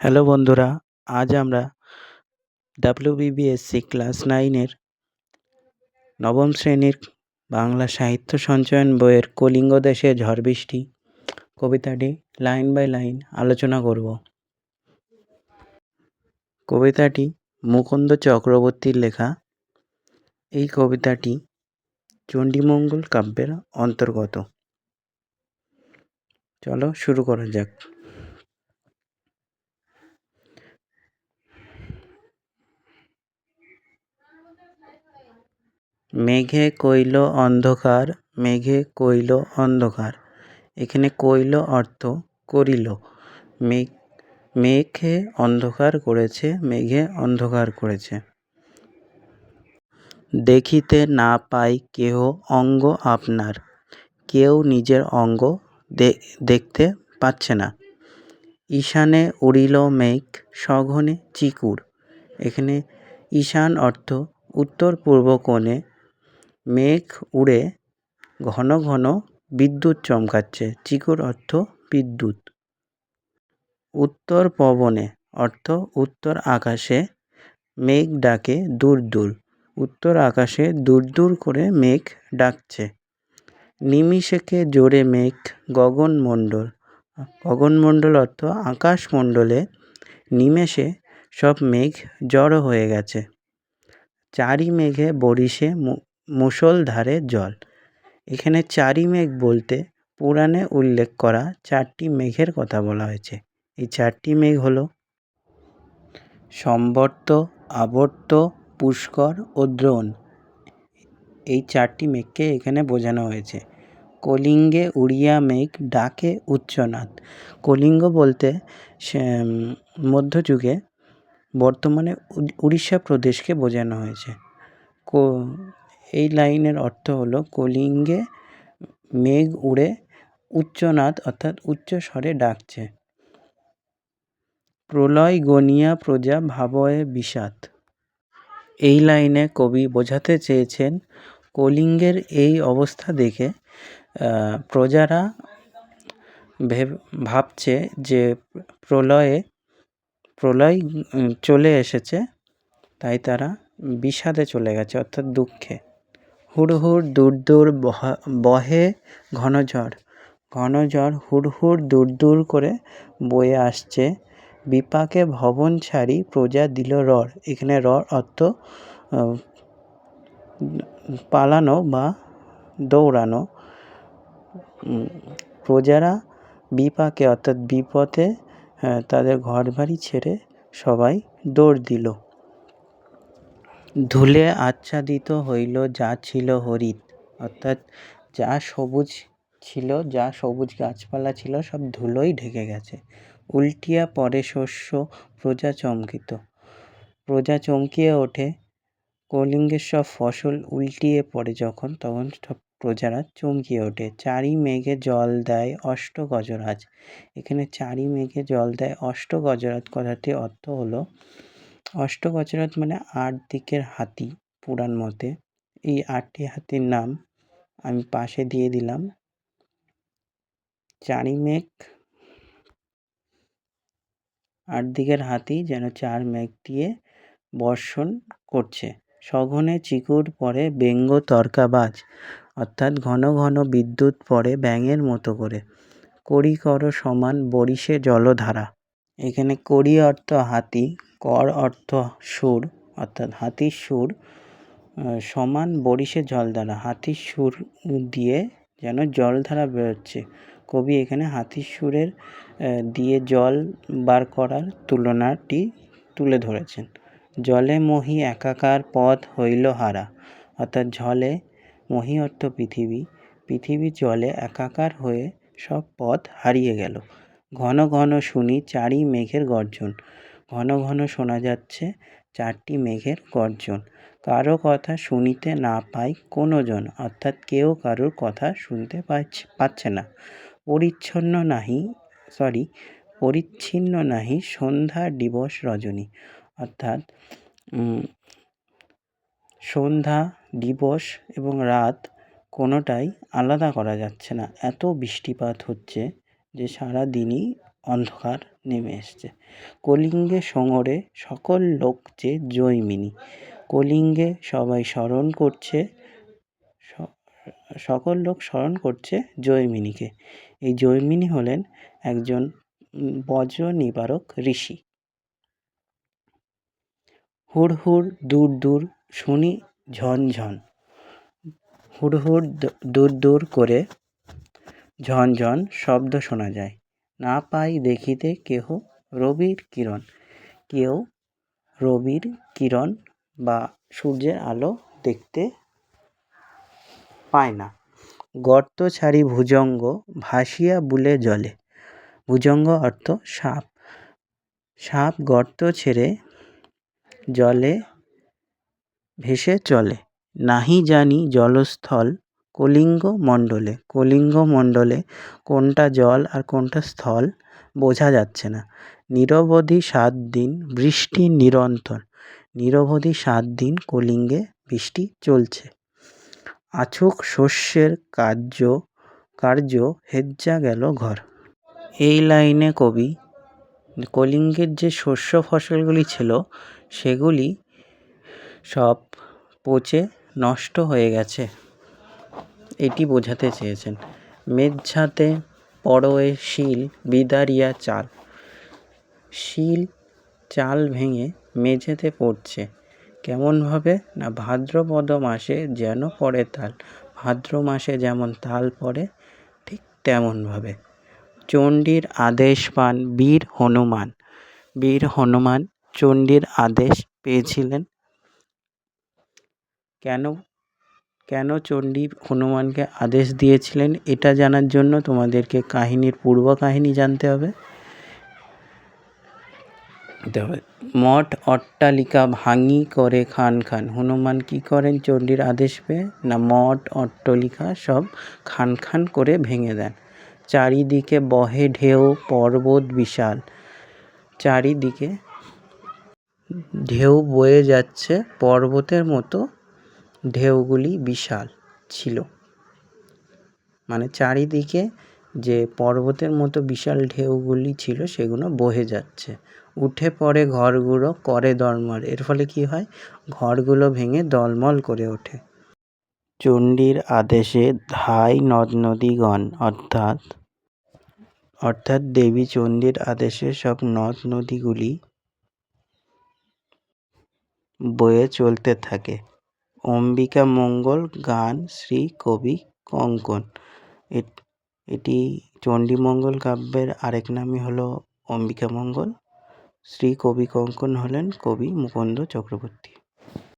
Hello বন্ধুরা, আজ আমরা ডাব্লিউবিবিএসসি ক্লাস নাইনের নবম শ্রেণির বাংলা সাহিত্য সঞ্চয়ন বইয়ের কলিঙ্গ দেশে ঝড় বৃষ্টি কবিতাটি লাইন বাই লাইন আলোচনা করব। কবিতাটি মুকুন্দ চক্রবর্তীর লেখা। এই কবিতাটি চণ্ডীমঙ্গল কাব্যের অন্তর্গত। চলো শুরু করা যাক। মেঘে কইল অন্ধকার, মেঘে কইল অন্ধকার। এখানে কইল অর্থ করিল। মেঘ, মেঘে অন্ধকার করেছে, মেঘে অন্ধকার করেছে। দেখিতে না পাই কেহ অঙ্গ আপনার। কেউ নিজের অঙ্গ দেখতে পাচ্ছে না। ঈশানে উড়িল মেঘ, সঘনে চিকুর। এখানে ঈশান অর্থ উত্তর পূর্ব কোণে মেঘ উড়ে ঘন ঘন বিদ্যুৎ চমকাচ্ছে। চিকুর অর্থ বিদ্যুৎ। উত্তর পবনে অর্থ উত্তর আকাশে মেঘ ডাকে দূর দূর। উত্তর আকাশে দূর দূর করে মেঘ ডাকছে। নিমিষেকে জোরে মেঘ গগনমণ্ডল গগনমণ্ডল অর্থ আকাশমণ্ডলে নিমেষে সব মেঘ জড়ো হয়ে গেছে। চারি মেঘে বরিশে মুষলধারে জল। এখানে চারি মেঘ বলতে পুরাণে উল্লেখ করা চারটি মেঘের কথা বলা হয়েছে। এই চারটি মেঘ হল সম্বর্ত, আবর্ত, পুষ্কর ও দ্রোণ। এই চারটি মেঘকে এখানে বোঝানো হয়েছে। কলিঙ্গে উড়িয়া মেঘ ডাকে উচ্চনাথ কলিঙ্গ বলতে মধ্যযুগে বর্তমানে উড়িষ্যা প্রদেশকে বোঝানো হয়েছে। এই লাইনের অর্থ হলো কলিঙ্গে মেঘ উড়ে উচ্চনাদ অর্থাৎ উচ্চ স্বরে ডাকছে। প্রলয় গনিয়া প্রজা ভাবয়ে বিষাদ। এই লাইনে কবি বোঝাতে চেয়েছেন কলিঙ্গের এই অবস্থা দেখে প্রজারা ভাবছে যে প্রলয়ে, প্রলয় চলে এসেছে, তাই তারা বিষাদে চলে গেছে অর্থাৎ দুঃখে। হুড়হুড় দূর দূর বহে ঘন ঝড় ঘন ঝড় হুড়হুড় দূর দূর করে বয়ে আসছে। বিপাকে ভবন ছাড়ি প্রজা দিল রড়। এখানে রড় অর্থ পালানো বা দৌড়ানো। প্রজারা বিপাকে, অর্থাৎ বিপথে তাদের ঘর বাড়ি ছেড়ে সবাই দৌড় দিল। ধুলে আচ্ছাদিত হইল যা ছিল হরিৎ। অর্থাৎ যা সবুজ ছিল, যা সবুজ গাছপালা ছিল, সব ধুলোই ঢেকে গেছে। উল্টিয়া পরে শস্য প্রজা চমকিত। প্রজা চমকিয়ে ওঠে কলিঙ্গের সব ফসল উল্টিয়ে পড়ে যখন, তখন সব প্রজারা চমকিয়ে ওঠে। চারি মেঘে জল দেয় অষ্ট গজরাজ। এখানে চারি মেঘে জল দেয় অষ্ট গজরাজ কথাটির অর্থ হলো অষ্টগজরাজ মানে আট দিকের হাতি পুরাণ মতে। এই আটটি হাতির নাম আমি পাশে দিয়ে দিলাম। চারি মেঘ আট দিকের হাতি যেন চার মেঘ দিয়ে বর্ষণ করছে। সঘনে চিকুর পরে ব্যঙ্গ তর্কাবাজ, অর্থাৎ ঘন ঘন বিদ্যুৎ পড়ে ব্যাঙের মতো করে। করি কর সমান বরিশে জলধারা। এখানে করি অর্থ হাতি, কর অর্থ সুর, অর্থাৎ হাতির সুর সমান বরিশে জলধারা হাতির সুর দিয়ে যেন জলধারা বেরোচ্ছে। কবি এখানে হাতির সুরের দিয়ে জল বার করার তুলনাটি তুলে ধরেছেন। জলে মহি একাকার পথ হইল হারা, অর্থাৎ জলে মহি অর্থ পৃথিবী। পৃথিবী জলে একাকার হয়ে সব পথ হারিয়ে গেল। ঘন ঘন শুনি চারি মেঘের গর্জন। ঘন ঘন শোনা যাচ্ছে চারটি মেঘের গর্জন। কারও কথা শুনিতে না পাই কোনো জন অর্থাৎ কেউ কারোর কথা শুনতে পাচ্ছে পাচ্ছে না। পরিচ্ছন্ন নাহি সরি পরিচ্ছিন্ন নাহি সন্ধ্যা দিবস রজনী, অর্থাৎ সন্ধ্যা দিবস এবং রাত কোনোটাই আলাদা করা যাচ্ছে না। এত বৃষ্টিপাত হচ্ছে যে সারা দিনই অন্ধকার নেমে এসছে। কলিঙ্গে শোঙরে সকল লোক যে জৈমিনী, কলিঙ্গে সবাই স্মরণ করছে সকল লোক স্মরণ করছে জৈমিনীকে। এই জৈমিনী হলেন একজন বজ্র নিবারক ঋষি। হুড় হুড় দূর দূর শুনি ঝনঝন। হুড় হুড় দূর দূর করে ঝনঝন শব্দ শোনা যায়। না পাই দেখিতে কেহ রবির কিরণ। কেউ রবির কিরণ বা সূর্যের আলো দেখতে পায় না। গর্ত ছাড়ি ভুজঙ্গ ভাসিয়া বুলে জলে। ভুজঙ্গ অর্থ সাপ। সাপ গর্ত ছেড়ে জলে ভেসে চলে। নাহি জানি জলস্থল কলিঙ্গ মণ্ডলে কলিঙ্গ মণ্ডলে কোনটা জল আর কোনটা স্থল বোঝা যাচ্ছে না। নিরবধি সাত দিন বৃষ্টি নিরন্তর, নিরবধি সাত দিন কলিঙ্গে বৃষ্টি চলছে। আছুক শস্যের কার্য কার্য হেজ্জা গেল ঘর। এই লাইনে কবি, কলিঙ্গের যে শস্য ফসলগুলি ছিল, সেগুলি সব পচে নষ্ট হয়ে গেছে। এটি বোঝাতে চেয়েছেন। মেঝাতে পড়োয়ে শিল, বিদারিয়া চাল। শিল চাল ভেঙে মেঝেতে পড়ছে। কেমনভাবে না, ভাদ্রপদ মাসে যেন পড়ে তাল। ভাদ্র মাসে যেমন তাল পড়ে, ঠিক তেমনভাবে চণ্ডীর আদেশ পান বীর হনুমান। বীর হনুমান চণ্ডীর আদেশ পেয়েছিলেন। কেন কেন চণ্ডী হনুমানকে আদেশ দিয়েছিলেন এটা জানার জন্য তোমাদেরকে কাহিনীর পূর্ব কাহিনী জানতে হবে। মঠ অট্টালিকা ভাঙি করে খান খান। হনুমান কি করেন? চণ্ডীর আদেশ পেয়ে না মঠ, অট্টালিকা সব খান খান করে ভেঙে দেন। চারিদিকে বহে ঢেউ, পর্বত বিশাল। চারিদিকে ঢেউ বয়ে যাচ্ছে পর্বতের মতো ঢেউগুলি বিশাল ছিল। মানে চারিদিকে যে পর্বতের মতো বিশাল ঢেউগুলি ছিল, সেগুলো বহে যাচ্ছে। উঠে পড়ে ঘরগুলো করে দলমল। এর ফলে কি হয়? ঘরগুলো ভেঙে দলমল করে ওঠে। চণ্ডীর আদেশে ধাই নদ নদীগণ অর্থাৎ অর্থাৎ দেবী চণ্ডীর আদেশে সব নদ নদীগুলি বয়ে চলতে থাকে। অম্বিকা মঙ্গল গান শ্রী কবি কঙ্কন। এট- চণ্ডীমঙ্গল কাব্যের আরেক নামই হল অম্বিকা মঙ্গল। শ্রী কবি কঙ্কন হলেন কবি মুকুন্দ চক্রবর্তী।